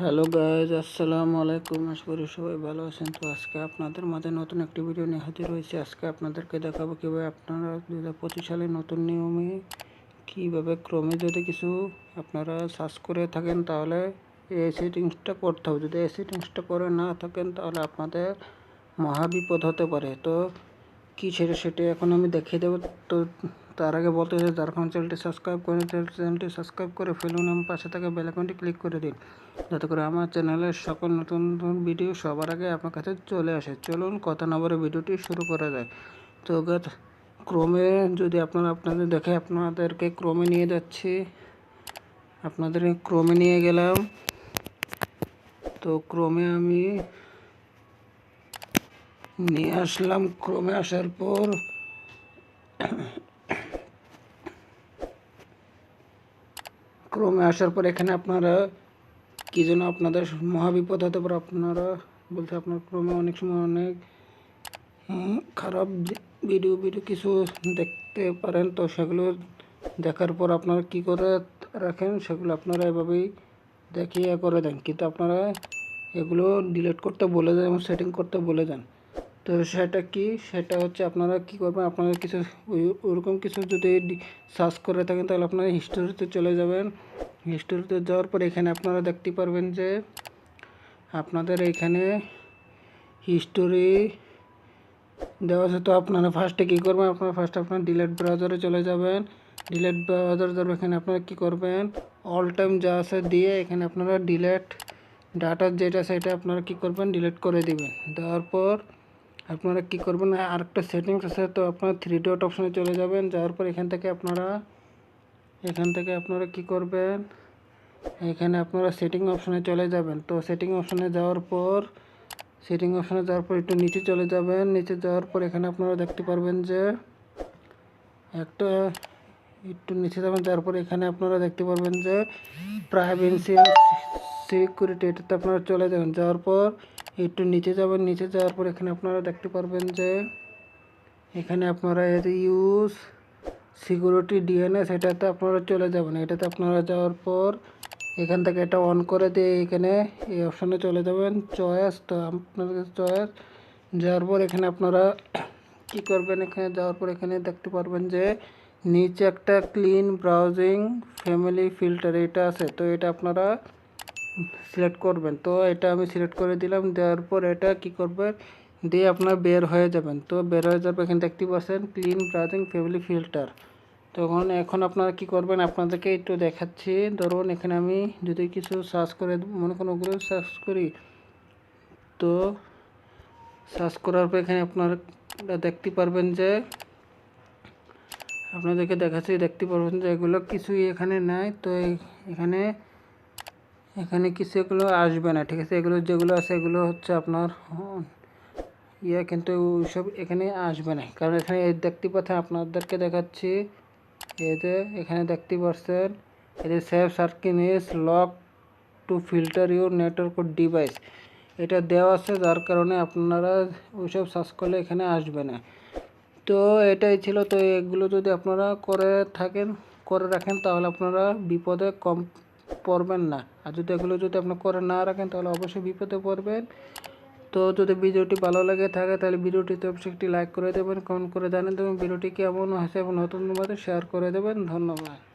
Hello guys আসসালামু আলাইকুম আশা করি সবাই ভালো আছেন তো আজকে আপনাদের মাঝে নতুন একটি ভিডিও নিয়ে হাজির হয়েছে আজকে আপনাদেরকে দেখাবো কীভাবে আপনারা দু হাজার পঁচিশ সালে নতুন নিয়মে কীভাবে ক্রমে যদি কিছু আপনারা সার্চ করে থাকেন তাহলে এই সেটিংসটা করতে হবে যদি এই সেটিংসটা করে না থাকেন তাহলে আপনাদের মহা বিপদ হতে পারে তো কী সেটা সেটা এখন আমি দেখিয়ে দেবো তো তার আগে বলতে চাই, ঝাড়খণ্ড চ্যানেলটি সাবস্ক্রাইব করে চ্যানেলটি সাবস্ক্রাইব করে ফেলুন এবং পাশে থাকা বেলাকনটি ক্লিক করে দিন। যাতে করে আমার চ্যানেলের সকল নতুন নতুন ভিডিও সবার আগে আপনার কাছে চলে আসে। চলুন কথা না বলে ভিডিওটি শুরু করা যায় তো ক্রমে যদি আপনারা আপনাদের দেখে আপনাদেরকে ক্রমে নিয়ে যাচ্ছি। আপনাদের ক্রমে নিয়ে গেলাম। তো ক্রমে আমি নিয়ে আসলাম। ক্রমে আসার পর ক্রমে আসার পর এখানে আপনারা, কী যেন আপনাদের মহাবিপদ হতে পারে আপনারা বলতে আপনার ক্রমে অনেক সময় অনেক খারাপ ভিডিও ভিডিও কিছু দেখতে পারেন। তো সেগুলো দেখার পর আপনারা কি করে রাখেন, সেগুলো আপনারা এভাবেই দেখিয়ে করে দেন। কিন্তু আপনারা এগুলো ডিলিট করতে বলে দেন এবং সেটিং করতে বলে দেন। তো সেটা কি? সেটা হচ্ছে আপনারা কি করবেন? আপনারা কিছু ওরকম কিছু যদি সার্চ করে থাকেন, তাহলে আপনারা হিস্টোরিতে চলে যাবেন। হিস্টোরিতে যাওয়ার পর এখানে আপনারা দেখতে পারবেন যে আপনাদের এখানে হিস্টোরি দেওয়া আছে। তো আপনারা ফার্স্টে কী করবেন? আপনারা ফার্স্ট আপনার ডিলেট ব্রাউজারে চলে যাবেন। ডিলেট ব্রাউজার যাবে এখানে আপনারা কী করবেন? অল টাইম যা আছে দিয়ে এখানে আপনারা ডিলেট ডাটা যেটা সেটা আপনারা কী করবেন? ডিলেট করে দিবেন। দেওয়ার পর আপনারা কী করবেন, আরেকটা সেটিংস আছে, তো আপনারা থ্রি ডট অপশানে চলে যাবেন, যাওয়ার পর এখান থেকে আপনারা, এখান থেকে আপনারা কি করবেন, এখানে আপনারা সেটিং অপশানে চলে যাবেন। তো সেটিং অপশানে যাওয়ার পর সেটিং অপশানে যাওয়ার পর একটু নিচে চলে যাবেন, নিচে যাওয়ার পর এখানে আপনারা দেখতে পারবেন যে, একটা, একটু নিচে যাবেন তারপর এখানে আপনারা দেখতে পারবেন যে প্রাইভেন্সি সিকিউরিটি এটাতে আপনারা চলে যাবেন। যাওয়ার পর একটু নিচে যাবেন, নিচে যাওয়ার পর এখানে আপনারা দেখতে পারবেন যে এখানে আপনারা ইউজ সিকিউরিটি ডিএনএস এটাতে আপনারা চলে যাবেন। এটাতে আপনারা যাওয়ার পর এখান থেকে এটা অন করে দিয়ে এখানে এই অপশানে চলে যাবেন চয়েস তো আপনাদের চয়েস যাওয়ার পর এখানে আপনারা কি করবেন? এখানে যাওয়ার পর এখানে দেখতে পারবেন যে নিচে একটা ক্লিন ব্রাউজিং ফ্যামিলি ফিল্টার এটা আছে। তো এটা আপনারা সিলেক্ট করবেন। তো এটা আমি সিলেক্ট করে দিলাম, দেওয়ার পর এটা কি করবেন দিয়ে আপনার বের হয়ে যাবেন। তো বের হয়ে যাবে এখানে দেখতে পাচ্ছেন ক্লিন ব্রাউজিং ফ্যামিলি ফিল্টার তখন এখন আপনারা কি করবেন? আপনাদেরকে একটু দেখাচ্ছি। ধরুন এখানে আমি যদি কিছু সার্চ করে মনে কোনো ওগুলো সার্চ করি। তো সার্চ করার পর এখানে আপনারা দেখতে পারবেন যে, আপনাদেরকে দেখাচ্ছি, দেখতে পারবেন যে এগুলো কিছুই এখানে নাই। তো এখানে এখানে কিছু এগুলো আসবে না, ঠিক আছে? এগুলো যেগুলো আছে, এগুলো হচ্ছে আপনার ইয়ে কিন্তু ওইসব এখানে আসবে না। কারণ এখানে দেখতে পাচ্ছেন, আপনাদেরকে দেখাচ্ছি এতে এখানে দেখতে পাচ্ছেন এতে save circuit is lock to filter your network device. এটা দেওয়া আছে, যার কারণে আপনারা ওইসব সার্চ করলে এখানে আসবে না। তো এটাই ছিল, তো এগুলো যদি আপনারা করে থাকেন, করে রাখেন, তাহলে আপনারা বিপদে কম পড়বেন না। আর যদি এগুলো যদি আপনার করে না রাখেন, তাহলে অবশ্যই বিপদে পড়বেন। তো যদি ভিডিওটি ভালো লাগে থাকে, তাহলে ভিডিওটিতে অবশ্যই একটি লাইক করে দেবেন কমেন্ট করে জানিয়ে দেবেন। ভিডিওটি কেমন হয়েছে এবং নতুন মধ্যে শেয়ার করে দেবেন। ধন্যবাদ।